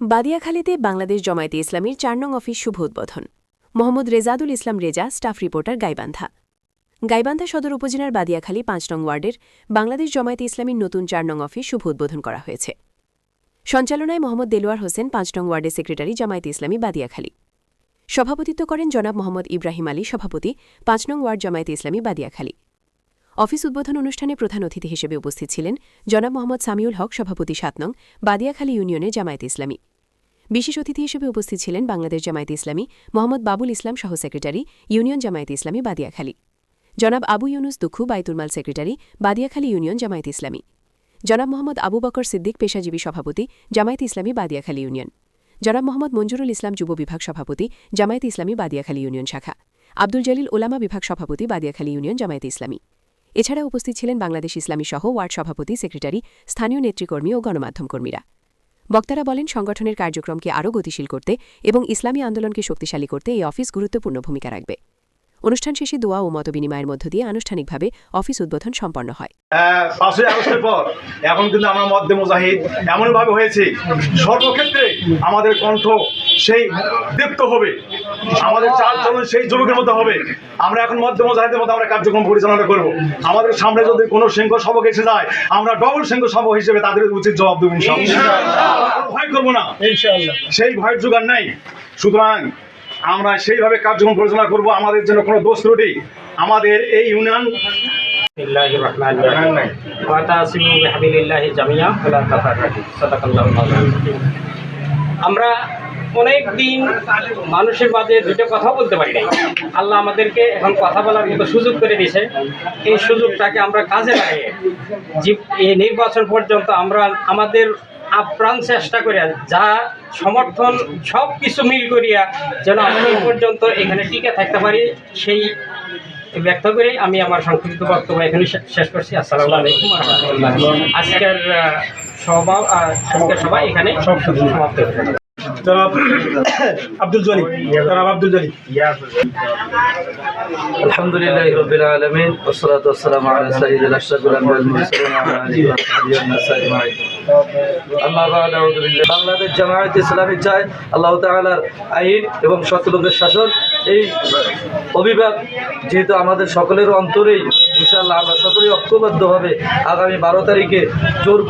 বাদিয়াখালীতে বাংলাদেশ জামায়াতে ইসলামীর চার নং অফিস শুভ উদ্বোধন। Mohammad Rezadul Islam Reza, staff reporter Gaibandha. Gaibandha Sadar উপজেলার বাদিয়াখালী পাঁচ নং ওয়ার্ডের বাংলাদেশ জামায়াতে ইসলামীর নতুন চার নং অফিস শুভ উদ্বোধন করা হয়েছে। সঞ্চালনায় মোহাম্মদ দেলোয়ার হোসেন, পাঁচ নং ওয়ার্ডের সেক্রেটারি জামায়াতে ইসলামী বাদিয়াখালী। সভাপতিত্ব করেন জনাব মোহাম্মদ ইব্রাহিম আলী, সভাপতি, পাঁচ নং ওয়ার্ড জামায়াতে ইসলামী বাদিয়াখালী। অফিস উদ্বোধন অনুষ্ঠানে প্রধান অতিথি হিসেবে উপস্থিত ছিলেন জনাব মোহাম্মদ সামিউল হক, সভাপতি সাত নং বাদিয়াখালী ইউনিয়নের জামায়াতে ইসলামী। বিশেষ অতিথি হিসেবে উপস্থিত ছিলেন বাংলাদেশ জামায়াতে ইসলামী, মোহাম্মদ বাবুল ইসলাম সহ সেক্রেটারি, ইউনিয়ন জামায়াতে ইসলামী, বাদিয়াখালী। জনাব আবু ইউনুস দুখু বাইতুলমাল সেক্রেটারি, বাদিয়াখালী ইউনিয়ন জামায়াতে ইসলামী। জনাব মোহাম্মদ আবু বকর সিদ্দিক, পেশাজীবী সভাপতি, জামায়াতে ইসলামী, বাদিয়াখালী ইউনিয়ন। জনাব মোহাম্মদ মঞ্জুরুল ইসলাম, যুব বিভাগ সভাপতি, জামায়াতে ইসলামী, বাদিয়াখালী ইউনিয়ন শাখা। আব্দুল জলিল ওলামা বিভাগ সভাপতি, বাদিয়াখালী ইউনিয়ন জামায়াতে ইসলামী। এছাড়া উপস্থিত ছিলেন বাংলাদেশ ইসলামী সহ ওয়ার্ড সভাপতি, সেক্রেটারি, স্থানীয় নেতৃকর্মী ও গণমাধ্যম কর্মীরা বক্তারা বলেন, সংগঠনের কার্যক্রমকে আরও গতিশীল করতে এবং ইসলামী আন্দোলনকে শক্তিশালী করতে এই অফিস গুরুত্বপূর্ণ ভূমিকা রাখবে। অনুষ্ঠান শেষে দোয়া ও মত বিনিময়ের মধ্য দিয়ে আনুষ্ঠানিকভাবে অফিস উদ্বোধন সম্পন্ন হয়। পর, এখন কিন্তু আমরা মধ্যে মুজাহিদ, এমনভাবে হয়েছে, সর্বক্ষেত্রে আমাদের কণ্ঠ সেই দীপ্ত হবে। আমাদের চাল চলন সেই যুবকের মতো হবে। আমরা এখন মধ্যম জাহাজের মতো আমরা কার্যক্রম পরিচালনা করব। আমাদের সামনে যদি কোনো সিংহ সবক এসে যায় আমরা ডবল সিংহ সবক হিসেবে তাদের উচিত জবাব দেবো ভয় করব না। সেই ভয়ের যোগান নাই। সুতরাং আমরা সেইভাবে কার্যক্রম পরিচালনা করব। আমাদের জন্য কোনো দোষ ত্রুটি আমাদের এই ইউনিয়ন আমরা অনেক দিন মানুষের মাঝে দুটো কথা বলতে পারি নাই। আল্লাহ আমাদেরকে এখন কথা বলার মতো সুযোগ করে দিয়েছে। এই সুযোগটাকে আমরা কাজে লাগিয়ে এই নির্বাচন পর্যন্ত আমরা আমাদের আপ্রাণ চেষ্টা করিয়া যা সমর্থন সব কিছু মিল করিয়া যেন এই পর্যন্ত এখানে টিকে থাকতে পারি, সেই ব্যক্ত করে আমি আমার সংক্ষিপ্ত বক্তব্য এখানে শেষ করছি। আসসালামু আলাইকুম আজকের সভা সভা এখানে সমাপ্ত। জনাব আব্দুল জলি, জনাব আব্দুল জলি। আলহামদুলিল্লাহ রবিল আলমিন ওসলাত ওসালাম আলা আশরাফুল বাংলাদেশ জামায়াত ইসলামী চায় আল্লাহ তালার আইন এবং শতলোকের শাসন। এই অভিভাব যেহেতু আমাদের সকলের অন্তরেই ইনশাআল্লাহ আমরা সকলেই ঐক্যবদ্ধভাবে আগামী বারো তারিখে জোর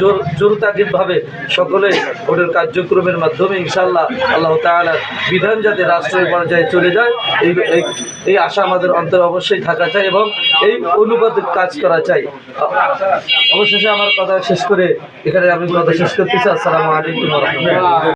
জোর জোর তাগিদভাবে সকলে ওদের কার্যক্রমের মাধ্যমে ইনশাল্লাহ আল্লাহ তাআলার বিধান যাতে রাষ্ট্রের পর্যায়ে চলে যায়, এই, এই- আশা আমাদের অন্তরে অবশ্যই থাকা চাই এবং এই অনুপাতে কাজ করা চাই। অবশেষে আমার কথা শেষ করে এখানে আমি কথা শেষ করতেছি। আসসালামু আলাইকুম